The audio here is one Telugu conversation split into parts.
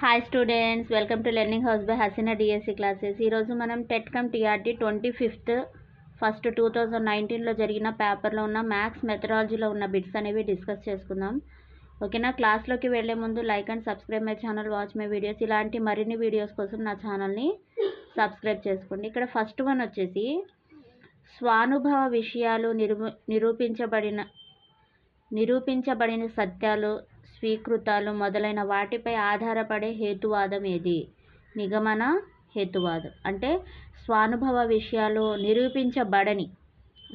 Hi students welcome to learning house by Haseena DSC classes ఈరోజు మనం TET cum TRT twenty fifth first two thousand నైన్టీన్లో జరిగిన పేపర్లో ఉన్న మ్యాథ్స్ మెథడాలజీలో ఉన్న బిట్స్ అనేవి డిస్కస్ చేసుకుందాం. ఓకేనా క్లాస్లోకి వెళ్ళే ముందు like and subscribe my channel watch my videos ఇలాంటి మరిన్ని వీడియోస్ కోసం నా ఛానల్ని సబ్స్క్రైబ్ చేసుకోండి. ఇక్కడ ఫస్ట్ వన్ వచ్చేసి స్వానుభవ విషయాలు నిరూ నిరూపించబడిన నిరూపించబడిన సత్యాలు స్వీకృతాలు మొదలైన వాటిపై ఆధారపడే హేతువాదం ఏది? నిగమన హేతువాదం. అంటే స్వానుభవ విషయాలు నిరూపించబడని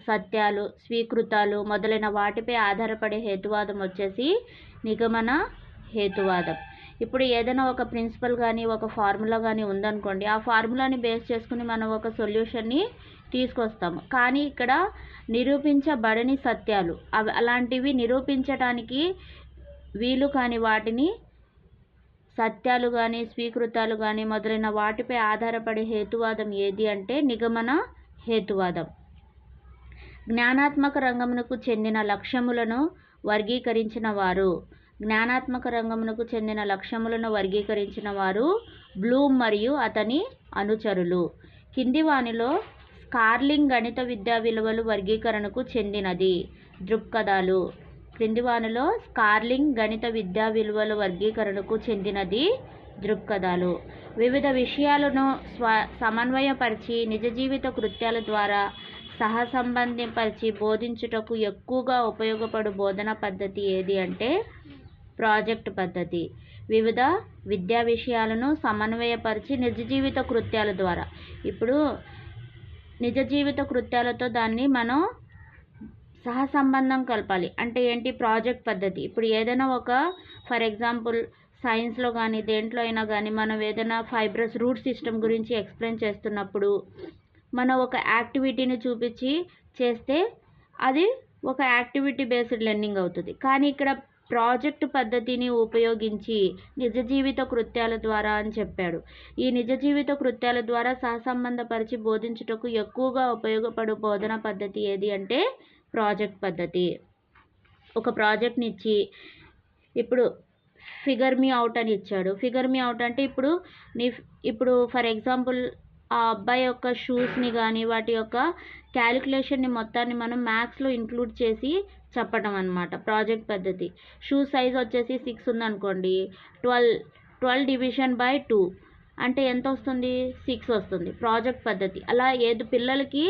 సత్యాలు స్వీకృతాలు మొదలైన వాటిపై ఆధారపడే హేతువాదం వచ్చేసి నిగమన హేతువాదం. ఇప్పుడు ఏదైనా ఒక ప్రిన్సిపల్ కానీ ఒక ఫార్ములా కానీ ఉందనుకోండి ఆ ఫార్ములాని బేస్ చేసుకుని మనం ఒక సొల్యూషన్ని తీసుకొస్తాము. కానీ ఇక్కడ నిరూపించబడని సత్యాలు అవి అలాంటివి నిరూపించడానికి వీలు కాని వాటిని సత్యాలు కానీ స్వీకృతాలు కానీ మొదలైన వాటిపై ఆధారపడే హేతువాదం ఏది అంటే నిగమన హేతువాదం. జ్ఞానాత్మక రంగమునకు చెందిన లక్ష్యములను వర్గీకరించిన వారు. జ్ఞానాత్మక రంగమునకు చెందిన లక్ష్యములను వర్గీకరించిన వారు బ్లూమ్ మరియు అతని అనుచరులు. కింది వానిలో స్కార్లింగ్ గణిత విద్యా విలువలు వర్గీకరణకు చెందినది. దృక్పథాలు. క్రింది స్కార్లింగ్ గణిత విద్యా విలువల వర్గీకరణకు చెందినది దృక్పథాలు. వివిధ విషయాలను స్వ సమన్వయపరిచి నిజ జీవిత కృత్యాల ద్వారా సహసంబంధింపరిచి బోధించుటకు ఎక్కువగా ఉపయోగపడు బోధన పద్ధతి ఏది అంటే ప్రాజెక్ట్ పద్ధతి. వివిధ విద్యా విషయాలను సమన్వయపరిచి నిజ జీవిత కృత్యాల ద్వారా. ఇప్పుడు నిజ జీవిత కృత్యాలతో దాన్ని మనం సహసంబంధం కలపాలి. అంటే ఏంటి? ప్రాజెక్ట్ పద్ధతి. ఇప్పుడు ఏదైనా ఒక ఫర్ ఎగ్జాంపుల్ సైన్స్లో కానీ దేంట్లో అయినా కానీ మనం ఏదైనా ఫైబ్రస్ రూట్ సిస్టమ్ గురించి ఎక్స్ప్లెయిన్ చేస్తున్నప్పుడు మనం ఒక యాక్టివిటీని చూపించి చేస్తే అది ఒక యాక్టివిటీ బేస్డ్ లెర్నింగ్ అవుతుంది. కానీ ఇక్కడ ప్రాజెక్ట్ పద్ధతిని ఉపయోగించి నిజ జీవిత కృత్యాల ద్వారా అని చెప్పాడు. ఈ నిజ జీవిత కృత్యాల ద్వారా సహసంబంధపరిచి బోధించుటకు ఎక్కువగా ఉపయోగపడు బోధన పద్ధతి ఏది అంటే ప్రాజెక్ట్ పద్ధతి. ఒక ప్రాజెక్ట్ని ఇచ్చి ఇప్పుడు ఫిగర్ మీ అవుట్ అని ఇచ్చాడు. ఫిగర్ మీ అవుట్ అంటే ఇప్పుడు నీ ఇప్పుడు ఫర్ ఎగ్జాంపుల్ ఆ అబ్బాయి యొక్క షూస్ని కానీ వాటి యొక్క క్యాలిక్యులేషన్ని మొత్తాన్ని మనం మ్యాథ్స్లో ఇంక్లూడ్ చేసి చెప్పడం అనమాట ప్రాజెక్ట్ పద్ధతి. షూ సైజ్ వచ్చేసి సిక్స్ ఉందనుకోండి twelve twelve division by two. అంటే ఎంత వస్తుంది? సిక్స్ వస్తుంది. ప్రాజెక్ట్ పద్ధతి. అలా ఏది పిల్లలకి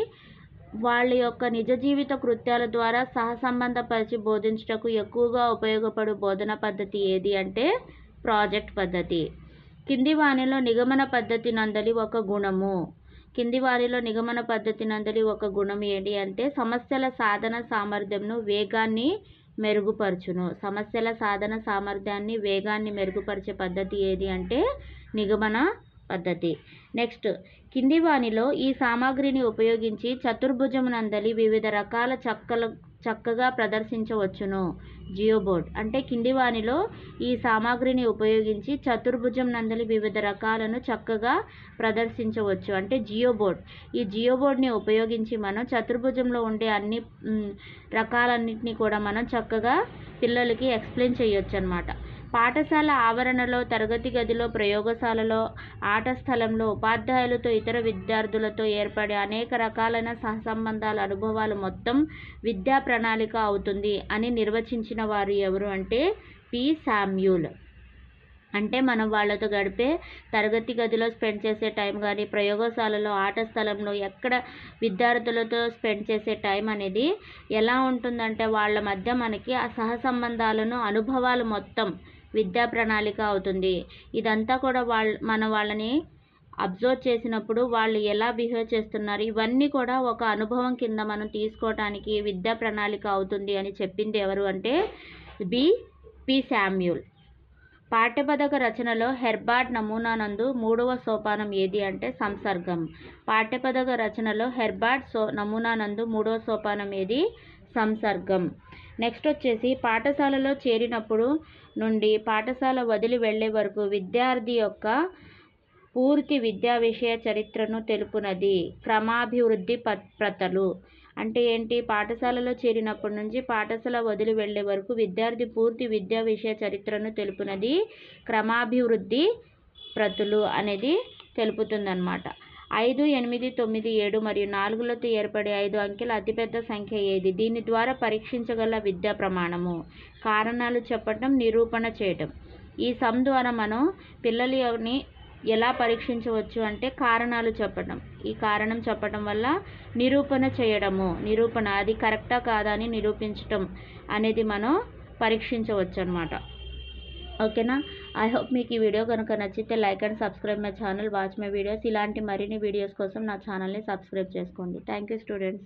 వాళ్ళ యొక్క నిజ జీవిత కృత్యాల ద్వారా సహసంబంధపరిచి బోధించుటకు ఎక్కువగా ఉపయోగపడు బోధన పద్ధతి ఏది అంటే ప్రాజెక్ట్ పద్ధతి. కింది వాణిలో నిగమన పద్ధతి నందలి ఒక గుణము. కింది వారిలో నిగమన పద్ధతి నందలి ఒక గుణం ఏంటి అంటే సమస్యల సాధన సామర్థ్యంను వేగాన్ని మెరుగుపరచును. సమస్యల సాధన సామర్థ్యాన్ని వేగాన్ని మెరుగుపరిచే పద్ధతి ఏది అంటే నిగమన పద్ధతి. నెక్స్ట్ కింది వానిలో ఈ సామాగ్రిని ఉపయోగించి చతుర్భుజమునందలి వివిధ రకాల చక్కల చక్కగా ప్రదర్శించవచ్చును. జియోబోర్డ్ అంటే కింది వానిలో ఈ సామాగ్రిని ఉపయోగించి చతుర్భుజం నందలి వివిధ రకాలను చక్కగా ప్రదర్శించవచ్చు. అంటే జియోబోర్డ్ ఈ జియోబోర్డ్ని ఉపయోగించి మనం చతుర్భుజంలో ఉండే అన్ని రకాలన్నింటినీ కూడా మనం చక్కగా పిల్లలకి ఎక్స్ప్లెయిన్ చేయొచ్చు అనమాట పాఠశాల ఆవరణలో తరగతి గదిలో ప్రయోగశాలలో ఆట స్థలంలో ఉపాధ్యాయులతో ఇతర విద్యార్థులతో ఏర్పడే అనేక రకాలైన సహసంబంధాల అనుభవాలు మొత్తం విద్యా ప్రణాళిక అవుతుంది అని నిర్వచించిన వారు ఎవరు అంటే పి. శామ్యూల్. అంటే మనం వాళ్ళతో గడిపే తరగతి గదిలో స్పెండ్ చేసే టైం కానీ ప్రయోగశాలలో ఆట స్థలంలో ఎక్కడ విద్యార్థులతో స్పెండ్ చేసే టైం అనేది ఎలా ఉంటుందంటే వాళ్ళ మధ్య మనకి ఆ సహసంబంధాలను అనుభవాలు మొత్తం విద్యా ప్రణాళిక అవుతుంది. ఇదంతా కూడా వాళ్ళ మన వాళ్ళని అబ్జర్వ్ చేసినప్పుడు వాళ్ళు ఎలా బిహేవ్ చేస్తున్నారు ఇవన్నీ కూడా ఒక అనుభవం కింద మనం తీసుకోవటానికి విద్యా ప్రణాళిక అవుతుంది అని చెప్పింది ఎవరు అంటే బి. పి. శామ్యూల్. పాఠ్యపథక రచనలో హెర్బార్డ్ నమూనానందు మూడవ సోపానం ఏది అంటే సంసర్గం. పాఠ్యపథక రచనలో హెర్బార్డ్ సో నమూనానందు మూడవ సోపానం ఏది? సంసర్గం. నెక్స్ట్ వచ్చేసి పాఠశాలలో చేరినప్పుడు నుండి పాఠశాల వదిలి వెళ్ళే వరకు విద్యార్థి యొక్క పూర్తి విద్యా విషయ చరిత్రను తెలుపునది. క్రమాభివృద్ధి ప్రతలు. అంటే ఏంటి? పాఠశాలలో చేరినప్పటి నుంచి పాఠశాల వదిలి వెళ్ళే వరకు విద్యార్థి పూర్తి విద్యా విషయ చరిత్రను తెలుపునది. క్రమాభివృద్ధి ప్రతులు అనేది తెలుపుతుందన్నమాట. ఐదు ఎనిమిది తొమ్మిది ఏడు మరియు నాలుగులతో ఏర్పడే ఐదు అంకెల అతిపెద్ద సంఖ్య ఏది? దీని ద్వారా పరీక్షించగల విద్యా ప్రమాణము. కారణాలు చెప్పటం నిరూపణ చేయటం. ఈ సమ్ ద్వారా మనం పిల్లలని ఎలా పరీక్షించవచ్చు అంటే కారణాలు చెప్పటం. ఈ కారణం చెప్పటం వల్ల నిరూపణ చేయడము. నిరూపణ అది కరెక్టా కాదా అని నిరూపించటం అనేది మనం పరీక్షించవచ్చు అనమాట ఓకేనా? ఐ హోప్ మీకు ఈ వీడియో కనుక నచ్చితే like and subscribe my channel watch my videos ఇలాంటి మరిన్ని వీడియోస్ కోసం నా ఛానల్ని సబ్స్క్రైబ్ చేసుకోండి. Thank you students